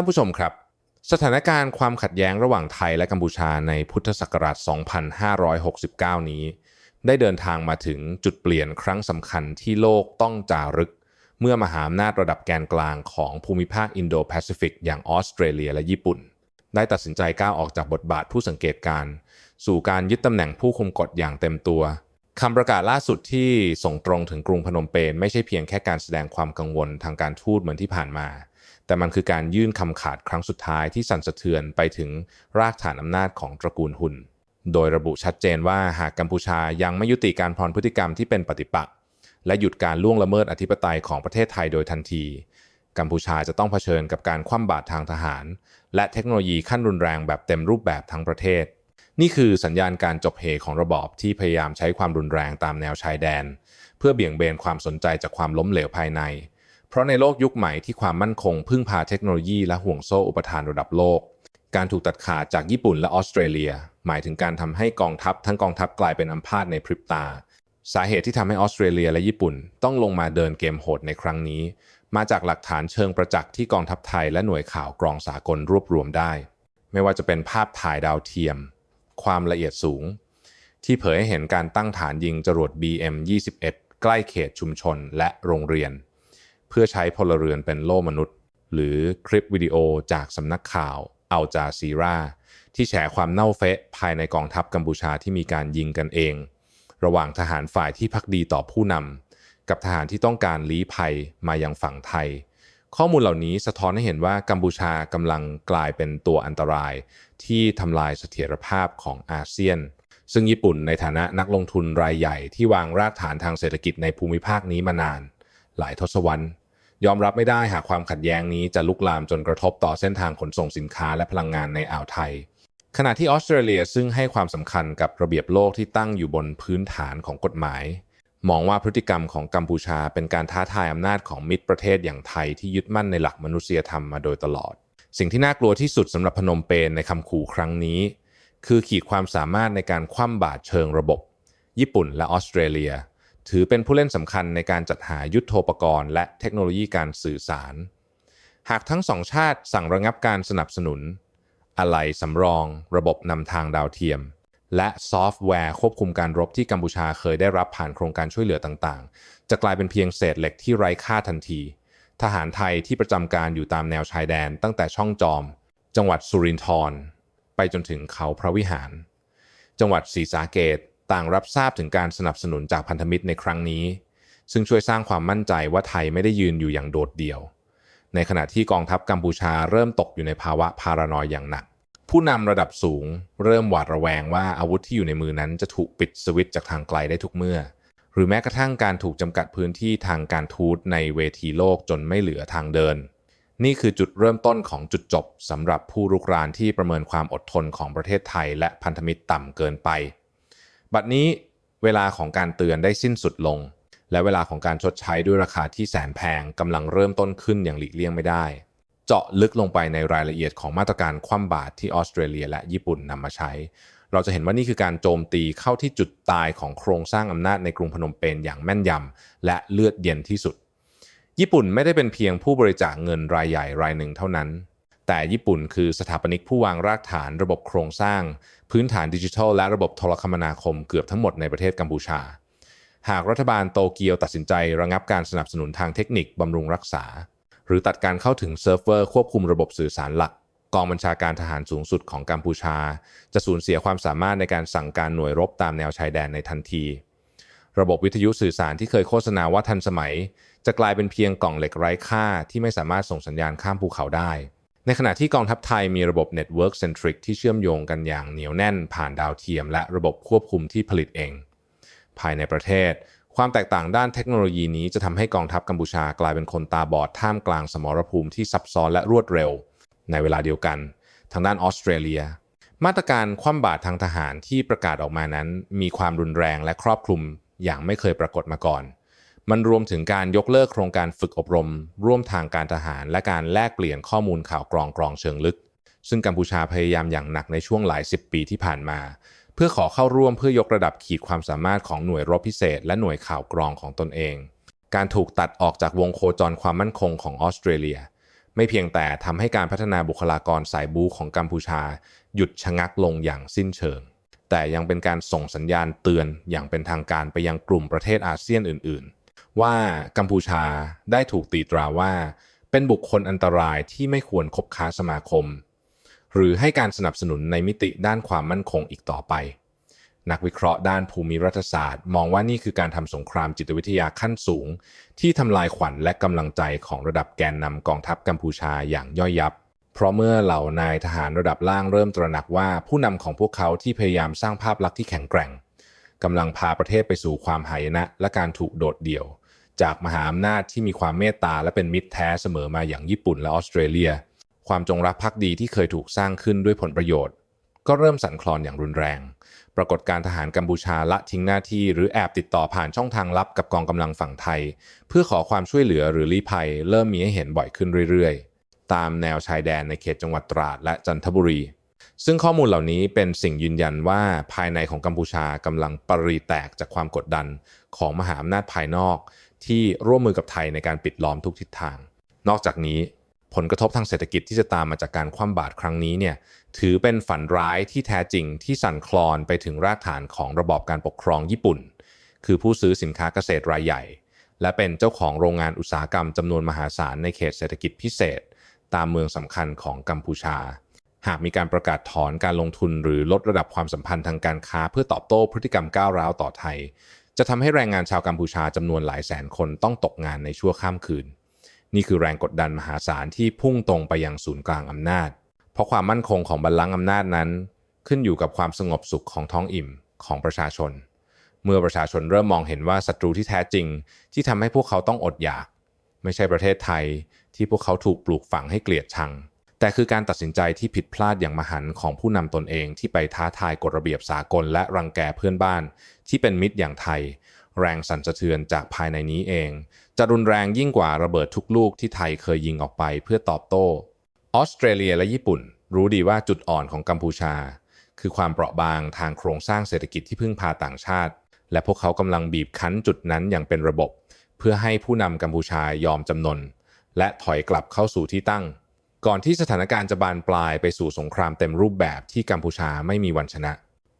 ท่านผู้ชมครับ สถานการณ์ความขัดแย้งระหว่างไทยและกัมพูชาในพุทธศักราช 2569 นี้ ได้เดินทางมาถึงจุดเปลี่ยนครั้งสำคัญที่โลกต้องจารึก เมื่อมหาอำนาจระดับแกนกลางของภูมิภาคอินโดแปซิฟิกอย่างออสเตรเลียและญี่ปุ่น ได้ตัดสินใจก้าวออกจากบทบาทผู้สังเกตการณ์สู่การยึดตำแหน่งผู้คุมกฎอย่างเต็มตัวคำประกาศล่าสุดที่ส่งตรงถึงกรุงพนมเปญไม่ใช่เพียงแค่การแสดงความกังวลทางการทูตเหมือนที่ผ่านมา แต่มันคือการยื่นคำขาดครั้งสุดท้ายที่สั่นสะเทือนไปถึงรากฐานอำนาจของตระกูลหุน โดยระบุชัดเจนว่าหากกัมพูชายังไม่ยุติการพรพฤติกรรมที่เป็นปฏิปักษ์และหยุดการล่วงละเมิดอธิปไตยของประเทศไทยโดยทันที กัมพูชาจะต้องเผชิญกับการคว่ำบาตรทางทหาร และเทคโนโลยีขั้นรุนแรงแบบเต็มรูปแบบทั้งประเทศ นี่คือสัญญาณการจบเหของระบอบที่พยายามใช้ความรุนแรงตามแนวชายแดน เพื่อเบี่ยงเบนความสนใจจากความล้มเหลวภายใน เพราะในโลกยุคใหม่ที่ความมั่นคงพึ่งพาเทคโนโลยีและห่วงโซ่อุปทานระดับโลก การถูกตัดขาดจากญี่ปุ่นและออสเตรเลีย หมายถึงการทำให้กองทัพทั้งกองทัพกลายเป็นอัมพาตในพริบตา สาเหตุที่ทำให้ออสเตรเลียและญี่ปุ่นต้องลงมาเดินเกมโหดในครั้งนี้ มาจากหลักฐานเชิงประจักษ์ที่กองทัพไทยและหน่วยข่าวกรองสากลรวบรวมได้ ไม่ว่าจะเป็นภาพถ่ายดาวเทียม ความละเอียดสูง ที่เผยให้เห็นการตั้งฐานยิงจรวด BM-21 ใกล้เขตชุมชนและโรงเรียน เพื่อใช้พลเรือนเป็นโล่มนุษย์ หรือคลิปวิดีโอจากสำนักข่าวอัลจาซีราที่แฉความเน่าเฟะภายในกองทัพกัมพูชาที่มีการยิงกันเอง ระหว่างทหารฝ่ายที่พักดีต่อผู้นำกับทหารที่ต้องการลี้ภัยมายังฝั่งไทย ข้อมูลเหล่านี้สะท้อนให้เห็นว่ากัมพูชากำลังกลายเป็นตัวอันตราย ที่ทำลายเสถียรภาพของอาเซียน ซึ่งญี่ปุ่นในฐานะนักลงทุนรายใหญ่ที่วางรากฐานทางเศรษฐกิจในภูมิภาคนี้มานาน หลายทศวรรษ ยอมรับไม่ได้หากความขัดแย้งนี้จะลุกลามจนกระทบต่อเส้นทางขนส่งสินค้าและพลังงานในอ่าวไทย ขณะที่ออสเตรเลียซึ่งให้ความสำคัญกับระเบียบโลกที่ตั้งอยู่บนพื้นฐานของกฎหมาย มองว่าพฤติกรรมของกัมพูชาเป็นการท้าทายอำนาจของมิตรประเทศอย่างไทยที่ยึดมั่นในหลักมนุษยธรรมมาโดยตลอด สิ่งที่น่ากลัวที่สุดสำหรับพนมเปญในคำขู่ครั้งนี้ คือขีดความสามารถในการคว่ำบาตรเชิงระบบ ญี่ปุ่นและออสเตรเลีย ถือเป็นผู้เล่นสำคัญในการจัดหายุทโธปกรณ์และเทคโนโลยีการสื่อสาร หากทั้งสองชาติสั่งระงับการสนับสนุน อะไหล่สำรอง ระบบนำทางดาวเทียม และซอฟต์แวร์ควบคุมการรบที่กัมพูชาเคยได้รับผ่านโครงการช่วยเหลือต่างๆ จะกลายเป็นเพียงเศษเหล็กที่ไร้ค่าทันที ทหารไทยที่ประจำการอยู่ตามแนวชายแดน ตั้งแต่ช่องจอม จังหวัดสุรินทร์ไปจนถึงเขาพระวิหาร จังหวัดศรีสาเกต ต่างรับทราบถึงการสนับสนุนจากพันธมิตรในครั้งนี้ ซึ่งช่วยสร้างความมั่นใจว่าไทยไม่ได้ยืนอยู่อย่างโดดเดี่ยว ในขณะที่กองทัพกัมพูชาเริ่มตกอยู่ในภาวะพารานอยอย่างหนัก ผู้นำระดับสูง เริ่มหวาดระแวงว่าอาวุธที่อยู่ในมือนั้นจะถูกปิดสวิตช์จากทางไกลได้ทุกเมื่อ หรือแม้กระทั่งการถูกจำกัดพื้นที่ทางการทูตในเวทีโลกจนไม่เหลือทางเดินนี่คือจุดเริ่มต้นของจุดจบสำหรับผู้รุกรานที่ประเมินความอดทนของประเทศไทย และพันธมิตรต่ำเกินไป บัดนี้เวลาของการเตือนได้สิ้นสุดลง และเวลาของการชดใช้ด้วยราคาที่แสนแพงกำลังเริ่มต้นขึ้นอย่างหลีกเลี่ยงไม่ได้ เจาะลึกลงไปในรายละเอียดของมาตรการคว่ำบาตรที่ออสเตรเลีย และญี่ปุ่นนำมาใช้ เราจะเห็นว่านี่คือการโจมตีเข้าที่จุดตายของโครงสร้างอำนาจในกรุงพนมเปญอย่างแม่นยำและเลือดเย็นที่สุด ญี่ปุ่นไม่ได้เป็นเพียงผู้บริจาคเงินรายใหญ่รายหนึ่งเท่านั้น แต่ญี่ปุ่นคือสถาปนิกผู้วางรากฐานระบบโครงสร้าง พื้นฐานดิจิทัลและระบบโทรคมนาคมเกือบทั้งหมดในประเทศกัมพูชา หากรัฐบาลโตเกียวตัดสินใจระงับการสนับสนุนทางเทคนิคบำรุงรักษา หรือตัดการเข้าถึงเซิร์ฟเวอร์ควบคุมระบบสื่อสารหลัก กองบัญชาการทหารสูงสุดของกัมพูชา จะสูญเสียความสามารถในการสั่งการหน่วยรบตามแนวชายแดนในทันที ระบบวิทยุสื่อสารที่เคยโฆษณาว่าทันสมัย จะกลายเป็นเพียงกล่องเหล็กไร้ค่าที่ไม่สามารถส่งสัญญาณข้ามภูเขาได้ ในขณะที่กองทัพไทยมีระบบ Network Centric ที่เชื่อมโยงกันอย่างเหนียวแน่นผ่านดาวเทียม และระบบควบคุมที่ผลิตเอง ภายในประเทศ ความแตกต่างด้านเทคโนโลยีนี้จะทำให้กองทัพกัมพูชากลายเป็นคนตาบอดท่ามกลางสมรภูมิที่ซับซ้อนและรวดเร็ว ในเวลาเดียวกัน ทางด้านออสเตรเลีย มาตรการคว่ำบาตรทางทหารที่ประกาศออกมานั้น มีความรุนแรงและครอบคลุมอย่างไม่เคยปรากฏมาก่อน มันรวมถึงการยกเลิกโครงการฝึกอบรม ร่วมทางการทหาร และการแลกเปลี่ยนข้อมูลข่าวกรองกรองเชิงลึก ซึ่งกัมพูชาพยายามอย่างหนักในช่วงหลายสิบปีที่ผ่านมา เพื่อขอเข้าร่วมเพื่อยกระดับขีดความสามารถของหน่วยรบพิเศษ และหน่วยข่าวกรองของตนเอง การถูกตัดออกจากวงโคจรความมั่นคงของออสเตรเลีย ไม่เพียงแต่ทำให้การพัฒนาบุคลากรสายบูของกัมพูชา หยุดชะงักลงอย่างสิ้นเชิงแต่ยังเป็นการส่งสัญญาณเตือนอย่างเป็นทางการไปยังกลุ่มประเทศอาเซียนอื่นๆ ว่ากัมพูชาได้ถูกตีตราว่า เป็นบุคคลอันตรายที่ไม่ควรคบค้าสมาคม หรือให้การสนับสนุนในมิติด้านความมั่นคงอีกต่อไป นักวิเคราะห์ด้านภูมิรัฐศาสตร์ มองว่านี่คือการทำสงครามจิตวิทยาขั้นสูง ที่ทำลายขวัญและกำลังใจของระดับแกนนำกองทัพกัมพูชาอย่างย่อยยับเพราะเมื่อเหล่านายทหารระดับล่างเริ่มตระหนักว่าผู้นำของพวกเขาที่พยายามสร้างภาพลักษณ์ที่แข็งแกร่งกำลังพาประเทศไปสู่ความหายนะและการถูกโดดเดี่ยว จากมหาอำนาจที่มีความเมตตาและเป็นมิตรแท้เสมอมาอย่างญี่ปุ่นและออสเตรเลีย ความจงรักภักดีที่เคยถูกสร้างขึ้นด้วยผลประโยชน์ ก็เริ่มสั่นคลอนอย่างรุนแรง ปรากฏการทหารกัมพูชาละทิ้งหน้าที่ หรือแอบติดต่อผ่านช่องทางลับกับกองกำลังฝั่งไทย เพื่อขอความช่วยเหลือหรือลี้ภัย เริ่มมีให้เห็นบ่อยขึ้นเรื่อยๆ ตามแนวชายแดนในเขตจังหวัดตราดและจันทบุรีซึ่งข้อมูลเหล่านี้เป็นสิ่งยืนยันว่าภายในของกัมพูชา กำลังปรีแตกจากความกดดันของมหาอำนาจภายนอก ที่ร่วมมือกับไทยในการปิดล้อมทุกทิศทาง นอกจากนี้ผลกระทบทางเศรษฐกิจที่จะตามมาจากการคว่ำบาตรครั้งนี้เนี่ยถือเป็นฝันร้ายที่แท้จริงที่สั่นคลอนไปถึงรากฐานของระบอบการปกครองญี่ปุ่น คือผู้ซื้อสินค้าเกษตรรายใหญ่ และเป็นเจ้าของโรงงานอุตสาหกรรมจำนวนมหาศาลในเขตเศรษฐกิจพิเศษ ตามเมืองสำคัญของกัมพูชา หากมีการประกาศถอนการลงทุนหรือลดระดับความสัมพันธ์ทางการค้าเพื่อตอบโต้พฤติกรรมก้าวร้าวต่อไทย จะทำให้แรงงานชาวกัมพูชาจำนวนหลายแสนคนต้องตกงานในชั่วข้ามคืน นี่คือแรงกดดันมหาศาลที่พุ่งตรงไปยังศูนย์กลางอำนาจ เพราะความมั่นคงของบัลลังก์อำนาจนั้น ขึ้นอยู่กับความสงบสุขของท้องอิ่มของประชาชน เมื่อประชาชนเริ่มมองเห็นว่าศัตรูที่แท้จริง ที่ทำให้พวกเขาต้องอดอยาก ไม่ใช่ประเทศไทยที่พวกเขาถูกปลูกฝังให้เกลียดชัง แต่คือการตัดสินใจที่ผิดพลาดอย่างมหันของผู้นำตนเองที่ไปท้าทายกฎระเบียบสากลและรังแกเพื่อนบ้าน ที่เป็นมิตรอย่างไทย แรงสั่นสะเทือนจากภายในนี้เอง จะรุนแรงยิ่งกว่าระเบิดทุกลูกที่ไทยเคยยิงออกไปเพื่อตอบโต้ ออสเตรเลียและญี่ปุ่น รู้ดีว่าจุดอ่อนของกัมพูชา คือความเปราะบางทางโครงสร้างเศรษฐกิจที่พึ่งพาต่างชาติ และพวกเขากำลังบีบคั้นจุดนั้นอย่างเป็นระบบ เพื่อให้ผู้นำกัมพูชายอมจำนน และถอยกลับเข้าสู่ที่ตั้ง ก่อนที่สถานการณ์จะบานปลายไปสู่สงครามเต็มรูปแบบที่กัมพูชาไม่มีวันชนะ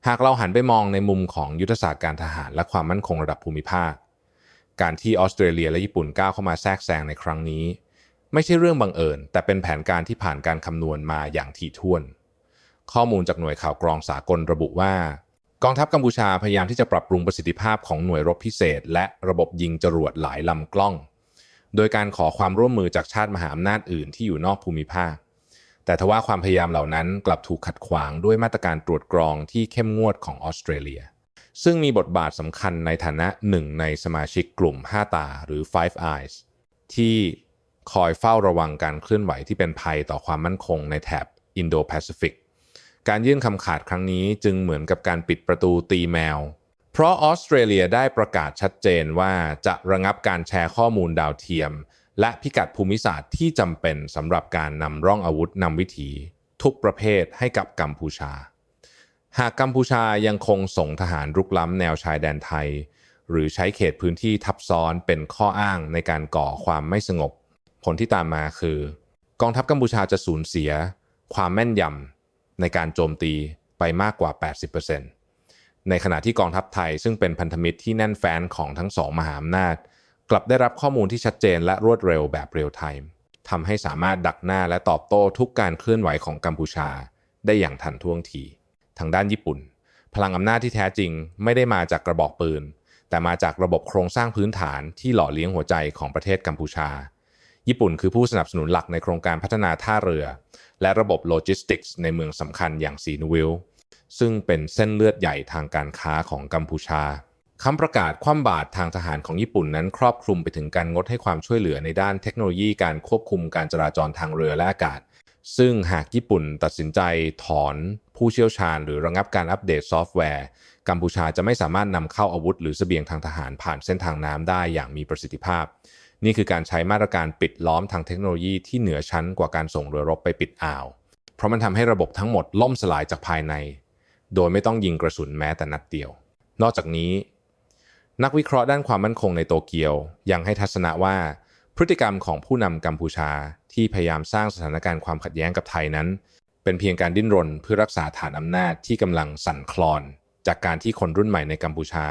หากเราหันไปมองในมุมของยุทธศาสตร์การทหารและความมั่นคงระดับภูมิภาค การที่ออสเตรเลียและญี่ปุ่นก้าวเข้ามาแทรกแซงในครั้งนี้ ไม่ใช่เรื่องบังเอิญ แต่เป็นแผนการที่ผ่านการคำนวณมาอย่างถี่ถ้วน ข้อมูลจากหน่วยข่าวกรองสากลระบุว่ากองทัพกัมพูชาพยายามที่จะปรับปรุงประสิทธิภาพของหน่วยรบพิเศษ และระบบยิงจรวดหลายลำกล้อง โดยการขอความร่วมมือจากชาติมหาอำนาจอื่นที่อยู่นอกภูมิภาค แต่ทว่าความพยายามเหล่านั้นกลับถูกขัดขวางด้วยมาตรการตรวจกรองที่เข้มงวดของออสเตรเลีย ซึ่งมีบทบาทสำคัญในฐานะหนึ่งในสมาชิกกลุ่ม 5 ตาหรือ Five Eyes ที่คอยเฝ้าระวังการเคลื่อนไหวที่เป็นภัยต่อความมั่นคงในแถบอินโดแปซิฟิกการยื่นคำขาดครั้งนี้จึงเหมือนกับการปิดประตูตีแมว เพราะออสเตรเลียได้ประกาศชัดเจนว่าจะระงับการแชร์ข้อมูลดาวเทียม และพิกัดภูมิศาสตร์ที่จำเป็นสำหรับการนำร่องอาวุธนำวิถี ทุกประเภทให้กับกัมพูชา หากกัมพูชายังคงส่งทหารรุกล้ำแนวชายแดนไทย หรือใช้เขตพื้นที่ทับซ้อนเป็นข้ออ้างในการก่อความไม่สงบ ผลที่ตามมาคือ กองทัพกัมพูชาจะสูญเสีย ความแม่นยำในการโจมตีไปมากกว่า 80%ในขณะที่กองทัพไทยซึ่งเป็นพันธมิตรที่แน่นแฟ้นของทั้งสองมหาอำนาจ กลับได้รับข้อมูลที่ชัดเจนและรวดเร็วแบบเรียลไทม์ทำให้สามารถดักหน้าและตอบโต้ทุกการเคลื่อนไหวของกัมพูชา ได้อย่างทันท่วงที ทางด้านญี่ปุ่น พลังอำนาจที่แท้จริงไม่ได้มาจากกระบอกปืน แต่มาจากระบบโครงสร้างพื้นฐานที่หล่อเลี้ยงหัวใจของประเทศกัมพูชา ญี่ปุ่นคือผู้สนับสนุนหลักในโครงการพัฒนาท่าเรือ และระบบโลจิสติกส์ในเมืองสำคัญอย่างซีนวิลซึ่งเป็นเส้นเลือดใหญ่ทางการค้าของกัมพูชา คำประกาศคว่ำบาตรทางทหารของญี่ปุ่นนั้นครอบคลุมไปถึงการงดให้ความช่วยเหลือในด้านเทคโนโลยีการควบคุมการจราจรทางเรือและอากาศ ซึ่งหากญี่ปุ่นตัดสินใจถอนผู้เชี่ยวชาญ หรือระงับการอัปเดตซอฟต์แวร์ กัมพูชาจะไม่สามารถนำเข้าอาวุธ หรือเสบียงทางทหารผ่านเส้นทางน้ำได้อย่างมีประสิทธิภาพ นี่คือการใช้มาตรการปิดล้อมทางเทคโนโลยีที่เหนือชั้นกว่าการส่งเรือรบไปปิดอ่าว เพราะมันทำให้ระบบทั้งหมดล่มสลายจากภายใน โดยไม่ต้องยิงกระสุนแม้แต่นัดเดียว นอกจากนี้ นักวิเคราะห์ด้านความมั่นคงในโตเกียว ยังให้ทัศนะว่า พฤติกรรมของผู้นำกัมพูชาที่พยายามสร้างสถานการณ์ความขัดแย้งกับไทยนั้น เป็นเพียงการดิ้นรนเพื่อรักษาฐานอำนาจที่กำลังสั่นคลอน จากการที่คนรุ่นใหม่ในกัมพูชา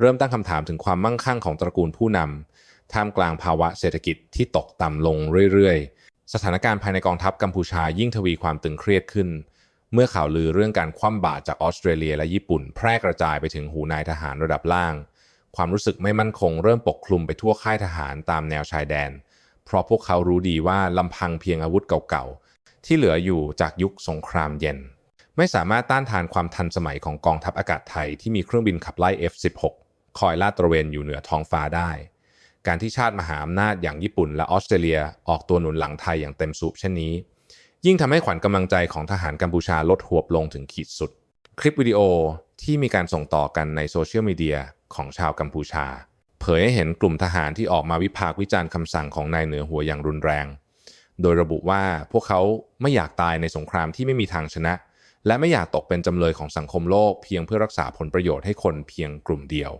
เริ่มตั้งคำถามถึงความมั่งคั่งของตระกูลผู้นำท่ามกลางภาวะเศรษฐกิจที่ตกต่ำลงเรื่อยๆ สถานการณ์ภายในกองทัพกัมพูชายิ่งทวีความตึงเครียดขึ้นเมื่อข่าวลือเรื่องการคว่ำบาตรจากออสเตรเลียและญี่ปุ่น แพร่กระจายไปถึงหูนายทหารระดับล่าง ความรู้สึกไม่มั่นคงเริ่มปกคลุมไปทั่วค่ายทหารตามแนวชายแดน เพราะพวกเขารู้ดีว่าลำพังเพียงอาวุธเก่าๆ ที่เหลืออยู่จากยุคสงครามเย็น ไม่สามารถต้านทานความทันสมัยของกองทัพอากาศไทยที่มีเครื่องบินขับไล่ F-16 คอยลาดตระเวนอยู่เหนือท้องฟ้าได้ การที่ชาติมหาอำนาจอย่างญี่ปุ่นและออสเตรเลียออกตัวหนุนหลังไทยอย่างเต็มสูบเช่นนี้ ยิ่งทำให้ขวัญกำลังใจของทหารกัมพูชาลดหวบลงถึงขีดสุด คลิปวิดีโอที่มีการส่งต่อกันในโซเชียลมีเดีย ของชาวกัมพูชา เผยให้เห็นกลุ่มทหารที่ออกมาวิพากษ์วิจารณ์คำสั่งของนายเหนือหัวอย่างรุนแรง โดยระบุว่าพวกเขาไม่อยากตายในสงครามที่ไม่มีทางชนะ และไม่อยากตกเป็นจำเลยของสังคมโลกเพียงเพื่อรักษาผลประโยชน์ให้คนเพียงกลุ่มเดียว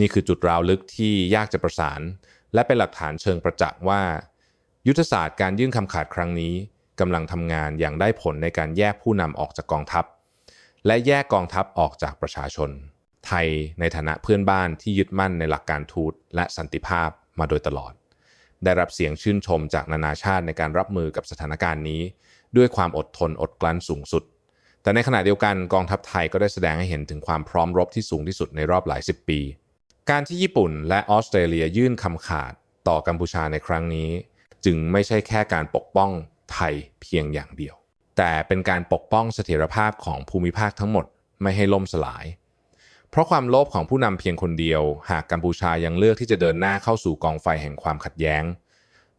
นี่คือจุดราวลึกที่ยากจะประสาน และเป็นหลักฐานเชิงประจักษ์ว่า ยุทธศาสตร์การยื่นคำขาดครั้งนี้กำลังทำงานอย่างได้ผลในการแยกผู้นำออกจากกองทัพ และแยกกองทัพออกจากประชาชน ไทยในฐานะเพื่อนบ้านที่ยึดมั่นในหลักการทูตและสันติภาพมาโดยตลอด ได้รับเสียงชื่นชมจากนานาชาติในการรับมือกับสถานการณ์นี้ ด้วยความอดทนอดกลั้นสูงสุด แต่ในขณะเดียวกันกองทัพไทยก็ได้แสดงให้เห็นถึงความพร้อมรบที่สูงที่สุดในรอบหลายสิบปี การที่ญี่ปุ่นและออสเตรเลียยื่นคำขาดต่อกัมพูชาในครั้งนี้ จึงไม่ใช่แค่การปกป้องไทยเพียงอย่างเดียว แต่เป็นการปกป้องเสถียรภาพของภูมิภาคทั้งหมดไม่ให้ล่มสลาย เพราะความโลภของผู้นำเพียงคนเดียว หากกัมพูชายังเลือกที่จะเดินหน้าเข้าสู่กองไฟแห่งความขัดแย้ง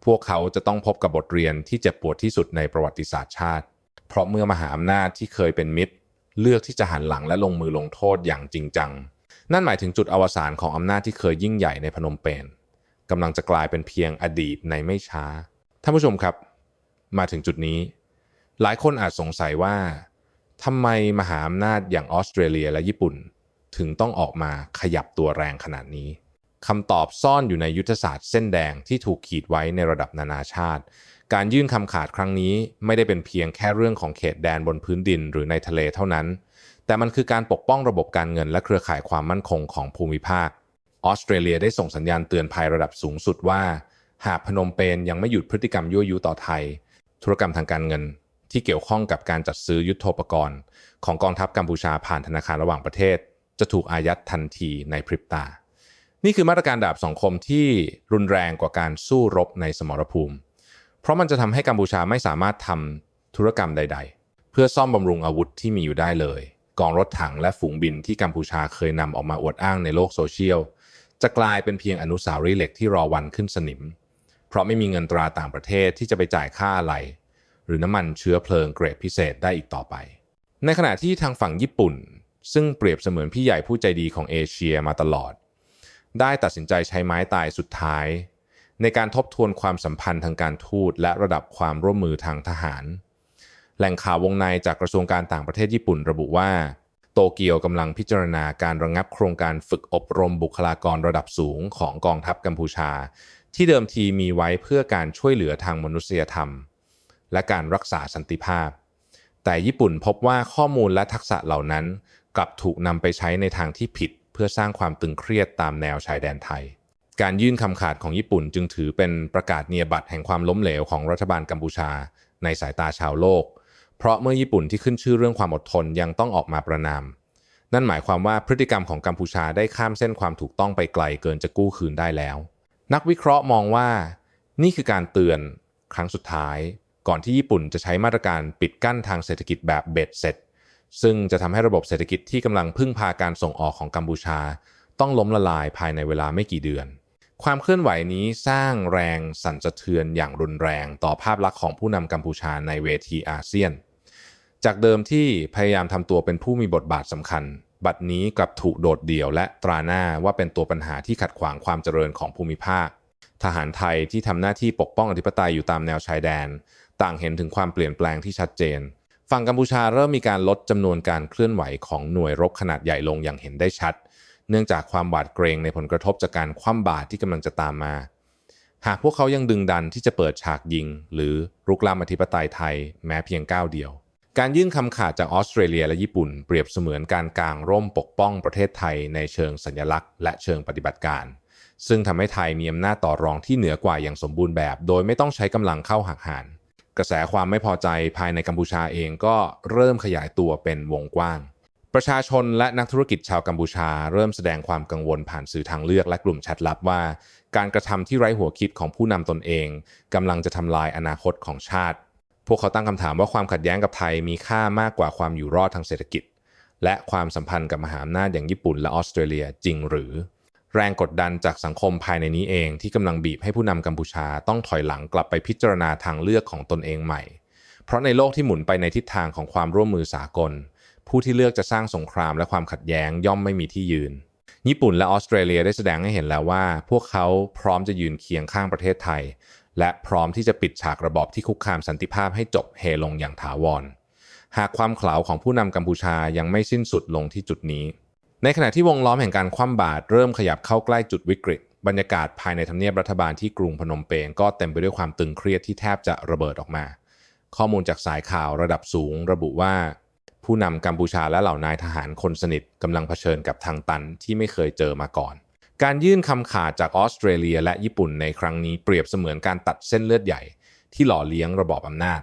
พวกเขาจะต้องพบกับบทเรียนที่เจ็บปวดที่สุดในประวัติศาสตร์ชาติ เพราะเมื่อมหาอำนาจที่เคยเป็นมิตร เลือกที่จะหันหลังและลงมือลงโทษอย่างจริงจัง นั่นหมายถึงจุดอวสานของอำนาจที่เคยยิ่งใหญ่ในพนมเปญกำลังจะกลายเป็นเพียงอดีตในไม่ช้าท่านผู้ชมครับ มาถึงจุดนี้ หลายคนอาจสงสัยว่าทำไมมหาอำนาจอย่างออสเตรเลียและญี่ปุ่น ถึงต้องออกมาขยับตัวแรงขนาดนี้คำตอบซ่อนอยู่ในยุทธศาสตร์เส้นแดงที่ถูกขีดไว้ในระดับนานาชาติ การยื่นคำขาดครั้งนี้ไม่ได้เป็นเพียงแค่เรื่องของเขตแดนบนพื้นดินหรือในทะเลเท่านั้น แต่มันคือการปกป้องระบบการเงินและเครือข่ายความมั่นคงของภูมิภาค ออสเตรเลียได้ส่งสัญญาณเตือนภัยระดับสูงสุดว่า หากพนมเปญยังไม่หยุดพฤติกรรมยั่วยุต่อไทย ธุรกรรมทางการเงิน ที่เกี่ยวข้องกับการจัดซื้อยุทโธปกรณ์ ของกองทัพกัมพูชาผ่านธนาคารระหว่างประเทศ จะถูกอายัดทันทีในพริบตา นี่คือมาตรการดาบสองคมที่รุนแรงกว่าการสู้รบในสมรภูมิ เพราะมันจะทำให้กัมพูชาไม่สามารถทำธุรกรรมใด ๆ เพื่อซ่อมบำรุงอาวุธที่มีอยู่ได้เลย กองรถถังและฝูงบินที่กัมพูชาเคยนำออกมาอวดอ้างในโลกโซเชียลจะกลายเป็นเพียงอนุสาวรีย์เหล็กที่รอวันขึ้นสนิม เพราะไม่มีเงินตราต่างประเทศที่จะไปจ่ายค่าอะไร หรือน้ำมันเชื้อเพลิงเกรดพิเศษได้อีกต่อไป ในขณะที่ทางฝั่งญี่ปุ่น ซึ่งเปรียบเสมือนพี่ใหญ่ผู้ใจดีของเอเชียมาตลอด ได้ตัดสินใจใช้ไม้ตายสุดท้าย ในการทบทวนความสัมพันธ์ทางการทูตและระดับความร่วมมือทางทหาร แหล่งข่าววงในจากกระทรวงการต่างประเทศญี่ปุ่นระบุว่า โตเกียวกำลังพิจารณาการระงงับโครงการฝึกอบรมบุคลากรระดับสูงของกองทัพกัมพูชา ที่เดิมทีมีไว้เพื่อการช่วยเหลือทางมนุษยธรรม และการรักษาสันติภาพ แต่ญี่ปุ่นพบว่าข้อมูลและทักษะเหล่านั้น กลับถูกนำไปใช้ในทางที่ผิด เพื่อสร้างความตึงเครียดตามแนวชายแดนไทย การยื่นคำขาดของญี่ปุ่นจึงถือเป็นประกาศเนียบัตรแห่งความล้มเหลวของรัฐบาลกัมพูชา ในสายตาชาวโลก เพราะเมื่อญี่ปุ่นที่ขึ้นชื่อเรื่องความอดทนยังต้องออกมาประนาม นั่นหมายความว่าพฤติกรรมของกัมพูชาได้ข้ามเส้นความถูกต้องไปไกลเกินจะกู้คืนได้แล้ว นักวิเคราะห์มองว่านี่คือการเตือนครั้งสุดท้าย ก่อนที่ญี่ปุ่นจะใช้มาตรการปิดกั้นทางเศรษฐกิจแบบเบ็ดเสร็จ ซึ่งจะทำให้ระบบเศรษฐกิจที่กำลังพึ่งพาการส่งออกของกัมพูชา ต้องล้มละลายภายในเวลาไม่กี่เดือน ความเคลื่อนไหวนี้สร้างแรงสั่นสะเทือนอย่างรุนแรงต่อภาพลักษณ์ของผู้นำกัมพูชาในเวทีอาเซียน จากเดิมที่พยายามทำตัวเป็นผู้มีบทบาทสำคัญ บัดนี้กลับถูกโดดเดี่ยวและตราหน้าว่าเป็นตัวปัญหาที่ขัดขวางความเจริญของภูมิภาค ทหารไทยที่ทำหน้าที่ปกป้องอธิปไตยอยู่ตามแนวชายแดน ต่างเห็นถึงความเปลี่ยนแปลงที่ชัดเจน ฝั่งกัมพูชาเริ่มมีการลดจำนวนการเคลื่อนไหวของหน่วยรบขนาดใหญ่ลงอย่างเห็นได้ชัด เนื่องจากความหวาดเกรงในผลกระทบจากการคว่ำบาตรที่กำลังจะตามมา หากพวกเขายังดึงดันที่จะเปิดฉากยิง หรือรุกรามอธิปไตยไทยแม้เพียงก้าวเดียว การยื่นคำขาดจากออสเตรเลียและญี่ปุ่นเปรียบเสมือนการกางร่มปกป้องประเทศไทยในเชิงสัญลักษณ์ และเชิงปฏิบัติการ ซึ่งทำให้ไทยมีอำนาจต่อรองที่เหนือกว่าอย่างสมบูรณ์แบบ โดยไม่ต้องใช้กำลังเข้าหักหาน กระแสความไม่พอใจภายในกัมพูชาเองก็เริ่มขยายตัวเป็นวงกว้าง ประชาชนและนักธุรกิจชาวกัมพูชา เริ่มแสดงความกังวลผ่านสื่อทางเลือกและกลุ่มแชทลับว่า การกระทำที่ไร้หัวคิดของผู้นำตนเองกำลังจะทำลายอนาคตของชาติ พวกเขาตั้งคำถามว่าความขัดแย้งกับไทยมีค่ามากกว่าความอยู่รอดทางเศรษฐกิจ และความสัมพันธ์กับมหาอำนาจอย่างญี่ปุ่นและออสเตรเลียจริงหรือ แรงกดดันจากสังคมภายในนี้เองที่กำลังบีบให้ผู้นำกัมพูชาต้องถอยหลังกลับไปพิจารณาทางเลือกของตนเองใหม่ เพราะในโลกที่หมุนไปในทิศทางของความร่วมมือสากล ผู้ที่เลือกจะสร้างสงครามและความขัดแย้งย่อมไม่มีที่ยืน ญี่ปุ่นและออสเตรเลียได้แสดงให้เห็นแล้วว่า พวกเขาพร้อมจะยืนเคียงข้างประเทศไทย และพร้อมที่จะปิดฉากระบอบที่คุกคามสันติภาพให้จบเฮลงอย่างถาวร หากความเขลาของผู้นำกัมพูชายังไม่สิ้นสุดลงที่จุดนี้ ในขณะที่วงล้อมแห่งการคว่ำบาตรเริ่มขยับเข้าใกล้จุดวิกฤต บรรยากาศภายในทำเนียบรัฐบาลที่กรุงพนมเปญก็เต็มไปด้วยความตึงเครียดที่แทบจะระเบิดออกมา ข้อมูลจากสายข่าวระดับสูง ระบุว่า ผู้นำกัมพูชาและเหล่านายทหารคนสนิทกำลังเผชิญกับทางตันที่ไม่เคยเจอมาก่อน การยื่นคำขาดจากออสเตรเลียและญี่ปุ่นในครั้งนี้เปรียบเสมือนการตัดเส้นเลือดใหญ่ที่หล่อเลี้ยงระบอบอำนาจ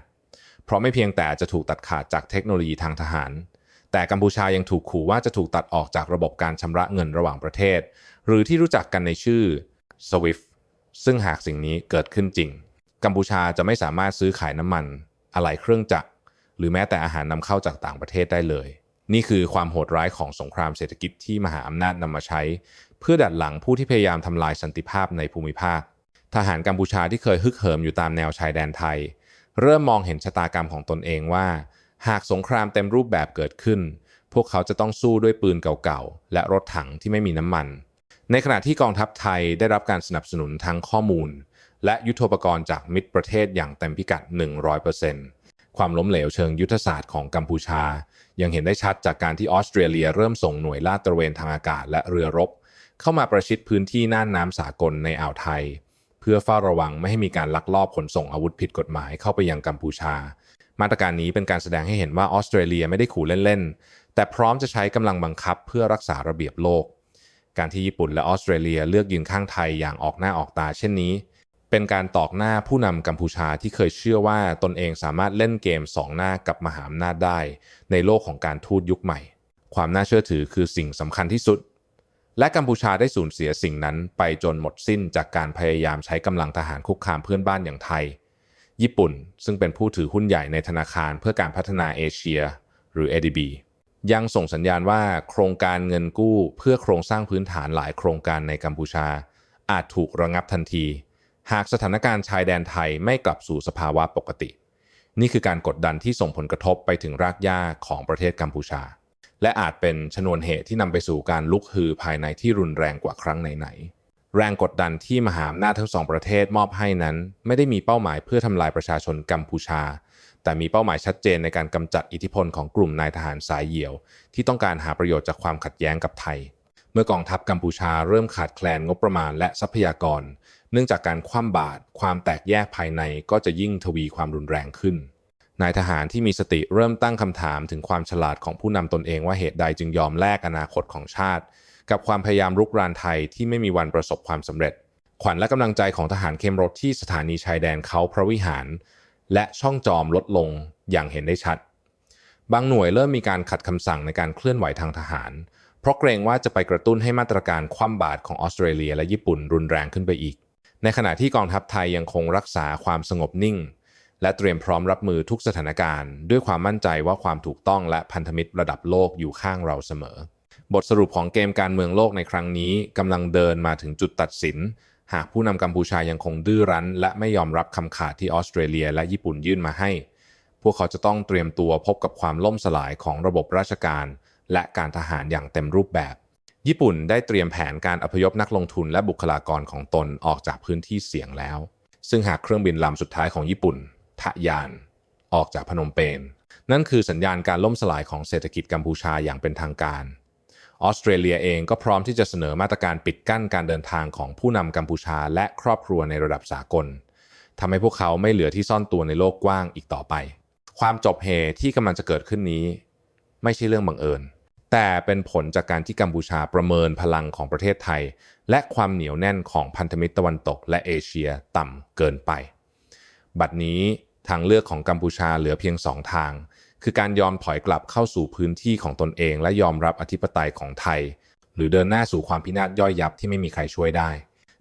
เพราะไม่เพียงแต่จะถูกตัดขาดจากเทคโนโลยีทางทหาร แต่กัมพูชายังถูกขู่ว่าจะถูกตัดออกจากระบบการชำระเงินระหว่างประเทศ หรือที่รู้จักกันในชื่อ SWIFT ซึ่งหากสิ่งนี้เกิดขึ้นจริง กัมพูชาจะไม่สามารถซื้อขายน้ำมัน อะไหล่เครื่องจักร หรือแม้แต่อาหารนำเข้าจากต่างประเทศได้เลย นี่คือความโหดร้ายของสงครามเศรษฐกิจที่มหาอำนาจนำมาใช้ เพื่อดัดหลังผู้ที่พยายามทำลายสันติภาพในภูมิภาค ทหารกัมพูชาที่เคยฮึกเหิมอยู่ตามแนวชายแดนไทย เริ่มมองเห็นชะตากรรมของตนเองว่า หากสงครามเต็มรูปแบบเกิดขึ้น พวกเขาจะต้องสู้ด้วยปืนเก่าๆ และรถถังที่ไม่มีน้ำมัน ในขณะที่กองทัพไทยได้รับการสนับสนุนทั้งข้อมูล และยุทโธปกรณ์จากมิตรประเทศอย่างเต็มพิกัด 100%ความล้มเหลวเชิงยุทธศาสตร์ของกัมพูชา ยังเห็นได้ชัดจากการที่ออสเตรเลียเริ่มส่งหน่วยลาดตระเวนทางอากาศและเรือรบ เข้ามาประชิดพื้นที่น่านน้ำสากลในอ่าวไทย เพื่อเฝ้าระวังไม่ให้มีการลักลอบขนส่งอาวุธผิดกฎหมายเข้าไปยังกัมพูชา มาตรการนี้เป็นการแสดงให้เห็นว่าออสเตรเลียไม่ได้ขู่เล่นๆ แต่พร้อมจะใช้กำลังบังคับเพื่อรักษาระเบียบโลก การที่ญี่ปุ่นและออสเตรเลียเลือกยืนข้างไทยอย่างออกหน้าออกตาเช่นนี้ เป็นการตอกหน้าผู้นำกัมพูชาที่เคยเชื่อว่าตนเองสามารถเล่นเกมสองหน้ากับมหาอำนาจได้ ในโลกของการทูตยุคใหม่ ความน่าเชื่อถือคือสิ่งสำคัญที่สุด และกัมพูชาได้สูญเสียสิ่งนั้นไปจนหมดสิ้นจากการพยายามใช้กำลังทหารคุกคามเพื่อนบ้านอย่างไทย ญี่ปุ่น ซึ่งเป็นผู้ถือหุ้นใหญ่ในธนาคารเพื่อการพัฒนาเอเชีย หรือ ADB ยังส่งสัญญาณว่าโครงการเงินกู้เพื่อโครงสร้างพื้นฐานหลายโครงการในกัมพูชา อาจถูกระงับทันที หากสถานการณ์ชายแดนไทยไม่กลับสู่สภาวะปกติ นี่คือการกดดันที่ส่งผลกระทบไปถึงรากหญ้าของประเทศกัมพูชา และอาจเป็นชนวนเหตุที่นำไปสู่การลุกฮือภายในที่รุนแรงกว่าครั้งไหนๆ แรงกดดันที่มหาอำนาจทั้งสองประเทศมอบให้นั้น ไม่ได้มีเป้าหมายเพื่อทำลายประชาชนกัมพูชา แต่มีเป้าหมายชัดเจนในการกำจัดอิทธิพลของกลุ่มนายทหารสายเหี่ยว ที่ต้องการหาประโยชน์จากความขัดแย้งกับไทย เมื่อกองทัพกัมพูชาเริ่มขาดแคลนงบประมาณและทรัพยากร เนื่องจากการคว่ำบาตรความแตกแยกภายในก็จะยิ่งทวีความรุนแรงขึ้นนายทหารที่มีสติเริ่มตั้งคำถามถึงความฉลาดของผู้นำตนเองว่าเหตุใดจึงยอมแลกอนาคตของชาติ กับความพยายามรุกรานไทยที่ไม่มีวันประสบความสำเร็จ ขวัญและกำลังใจของทหารเข้มรถที่สถานีชายแดนเขาพระวิหาร และช่องจอมลดลงอย่างเห็นได้ชัด บางหน่วยเริ่มมีการขัดคำสั่งในการเคลื่อนไหวทางทหาร เพราะเกรงว่าจะไปกระตุ้นให้มาตรการคว่ำบาตรของออสเตรเลียและญี่ปุ่นรุนแรงขึ้นไปอีก ในขณะที่กองทัพไทยยังคงรักษาความสงบนิ่งและเตรียมพร้อมรับมือทุกสถานการณ์ ด้วยความมั่นใจว่าความถูกต้องและพันธมิตรระดับโลกอยู่ข้างเราเสมอ บทสรุปของเกมการเมืองโลกในครั้งนี้กำลังเดินมาถึงจุดตัดสิน หากผู้นำกัมพูชายังคงดื้อรั้น และไม่ยอมรับคำขาดที่ออสเตรเลียและญี่ปุ่นยื่นมาให้ พวกเขาจะต้องเตรียมตัวพบกับความล่มสลายของระบบราชการ และการทหารอย่างเต็มรูปแบบ ญี่ปุ่นได้เตรียมแผนการอพยพนักลงทุนและบุคลากรของตนออกจากพื้นที่เสี่ยงแล้ว ซึ่งหากเครื่องบินลำสุดท้ายของญี่ปุ่นทะยาน ออกจากพนมเปญนั่นคือสัญญาณการล่มสลายของเศรษฐกิจกัมพูชาอย่างเป็นทางการ ออสเตรเลียเองก็พร้อมที่จะเสนอมาตรการปิดกั้นการเดินทางของผู้นำกัมพูชาและครอบครัวในระดับสากลทำให้พวกเขาไม่เหลือที่ซ่อนตัวในโลกกว้างอีกต่อไป ความจบเหตุที่กำลังจะเกิดขึ้นนี้ ไม่ใช่เรื่องบังเอิญ แต่เป็นผลจากการที่กัมพูชาประเมินพลังของประเทศไทย และความเหนียวแน่นของพันธมิตรตะวันตก และเอเชียต่ำเกินไป บัดนี้ทางเลือกของกัมพูชาเหลือเพียงสองทาง คือการยอมถอยกลับเข้าสู่พื้นที่ของตนเอง และยอมรับอธิปไตยของไทย หรือเดินหน้าสู่ความพินาศย่อยยับที่ไม่มีใครช่วยได้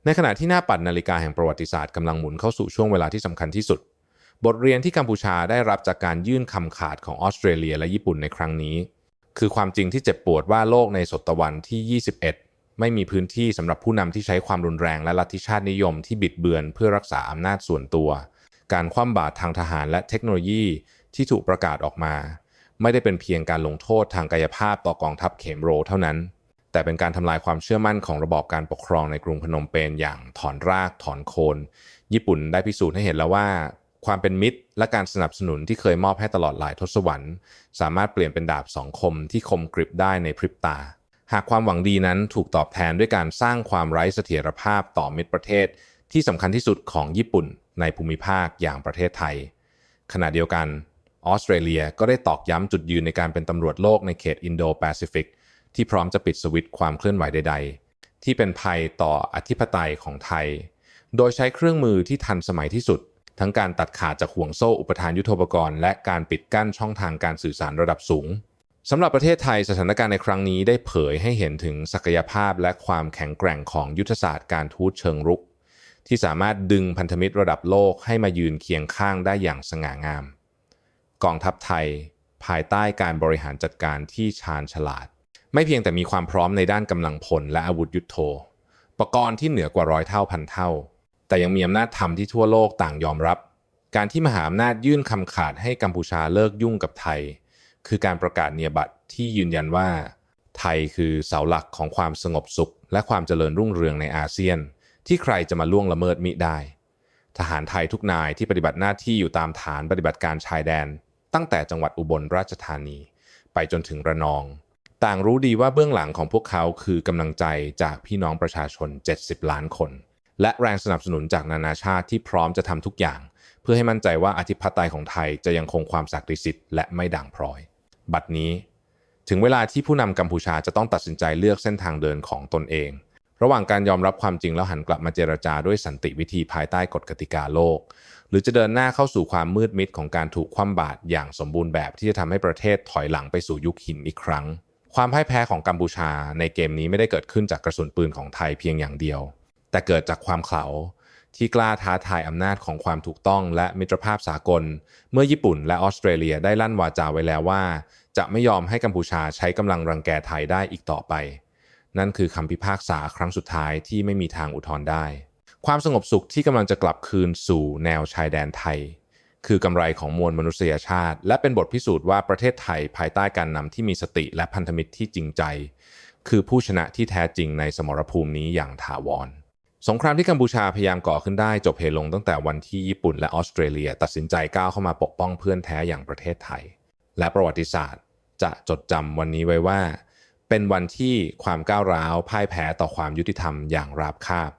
ในขณะที่หน้าปัดนาฬิกาแห่งประวัติศาสตร์กำลังหมุนเข้าสู่ช่วงเวลาที่สำคัญที่สุด บทเรียนที่กัมพูชาได้รับจากการยื่นคำขาดของออสเตรเลียและญี่ปุ่นในครั้งนี้ คือความจริงที่เจ็บปวดว่าโลกในศตวรรษที่ 21 ไม่มีพื้นที่สำหรับผู้นำที่ใช้ความรุนแรงและลัทธิชาตินิยมที่บิดเบือน เพื่อรักษาอำนาจส่วนตัว การคว่ำบาตรทางทหารและเทคโนโลยี ที่ถูกประกาศออกมา ไม่ได้เป็นเพียงการลงโทษทางกายภาพต่อกองทัพเขมโรเท่านั้น แต่เป็นการทำลายความเชื่อมั่นของระบอบการปกครองในกรุงพนมเปญอย่างถอนรากถอนโคน ญี่ปุ่นได้พิสูจน์ให้เห็นแล้วว่า ความเป็นมิตรและการสนับสนุนที่เคยมอบให้ตลอดหลายทศวรรษสามารถเปลี่ยนเป็นดาบสองคมที่คมกริบได้ในพริบตาหากความหวังดีนั้นถูกตอบแทนด้วยการสร้างความไร้เสถียรภาพต่อมิตรประเทศ ที่สำคัญที่สุดของญี่ปุ่นในภูมิภาคอย่างประเทศไทย ขณะเดียวกัน ออสเตรเลียก็ได้ตอกย้ำจุดยืนในการเป็นตำรวจโลกในเขตอินโดแปซิฟิกที่พร้อมจะปิดสวิตช์ความเคลื่อนไหวใด ๆ ที่เป็นภัยต่ออธิปไตยของไทย โดยใช้เครื่องมือที่ทันสมัยที่สุด ทั้งการตัดขาดจากห่วงโซ่อุปทานยุทโธปกรณ์ และการปิดกั้นช่องทางการสื่อสารระดับสูงสำหรับประเทศไทยสถานการณ์ในครั้งนี้ได้เผยให้เห็นถึงศักยภาพและความแข็งแกร่งของยุทธศาสตร์การทูตเชิงรุก ที่สามารถดึงพันธมิตรระดับโลกให้มายืนเคียงข้างได้อย่างสง่างาม กองทัพไทย ภายใต้การบริหารจัดการที่ชาญฉลาด ไม่เพียงแต่มีความพร้อมในด้านกำลังพลและอาวุธยุโทโธปกรณ์ที่เหนือกว่าร้อยเท่าพันเท่า แต่ยังมีอำนาจธรรมที่ทั่วโลกต่างยอมรับ การที่มหาอำนาจยื่นคำขาดให้กัมพูชาเลิกยุ่งกับไทย คือการประกาศเนียบัตรที่ยืนยันว่า ไทยคือเสาหลักของความสงบสุข และความเจริญรุ่งเรืองในอาเซียน ที่ใครจะมาล่วงละเมิดมิได้ทหารไทยทุกนายที่ปฏิบัติหน้าที่อยู่ตามฐานปฏิบัติการชายแดน ตั้งแต่จังหวัดอุบลราชธานี ไปจนถึงระนอง ต่างรู้ดีว่าเบื้องหลังของพวกเขาคือกำลังใจจากพี่น้องประชาชน 70 ล้านคน และแรงสนับสนุนจากนานาชาติที่พร้อมจะทำทุกอย่าง เพื่อให้มั่นใจว่าอธิปไตยของไทยจะยังคงความศักดิ์สิทธิ์และไม่ด่างพร้อย บัดนี้ ถึงเวลาที่ผู้นำกัมพูชาจะต้องตัดสินใจเลือกเส้นทางเดินของตนเอง ระหว่างการยอมรับความจริงแล้วหันกลับมาเจรจาด้วยสันติวิธีภายใต้กฎกติกาโลก รือจะเดินหน้าเข้าสู่ความมืดมิดของการถูกคว่ำบาตรอย่างสมบูรณ์แบบที่จะทำให้ประเทศถอยหลังไปสู่ยุคหินอีกครั้ง ความพ่ายแพ้ของกัมพูชาในเกมนี้ไม่ได้เกิดขึ้นจากกระสุนปืนของไทยเพียงอย่างเดียว แต่เกิดจากความเขลาที่กล้าท้าทายอำนาจของความถูกต้องและมิตรภาพสากล เมื่อญี่ปุ่นและออสเตรเลียได้ลั่นวาจาไว้แล้วว่า จะไม่ยอมให้กัมพูชาใช้กำลังรังแกไทยได้อีกต่อไป นั่นคือคำพิพากษาครั้งสุดท้ายที่ไม่มีทางอุทธรณ์ได้ ความสงบสุขที่กำลังจะกลับคืนสู่แนวชายแดนไทย คือกำไรของมวลมนุษยชาติ และเป็นบทพิสูจน์ว่าประเทศไทยภายใต้การนำที่มีสติและพันธมิตรที่จริงใจ คือผู้ชนะที่แท้จริงในสมรภูมินี้อย่างถาวรสงครามที่กัมพูชาพยายามก่อขึ้นได้จบเหตุลงตั้งแต่วันที่ญี่ปุ่นและออสเตรเลีย ตัดสินใจก้าวเข้ามาปกป้องเพื่อนแท้อย่างประเทศไทย และประวัติศาสตร์ จะจดจำวันนี้ไว้ว่า เป็นวันที่ความก้าวร้าวพ่ายแพ้ต่อความยุติธรรมอย่างราบคาบ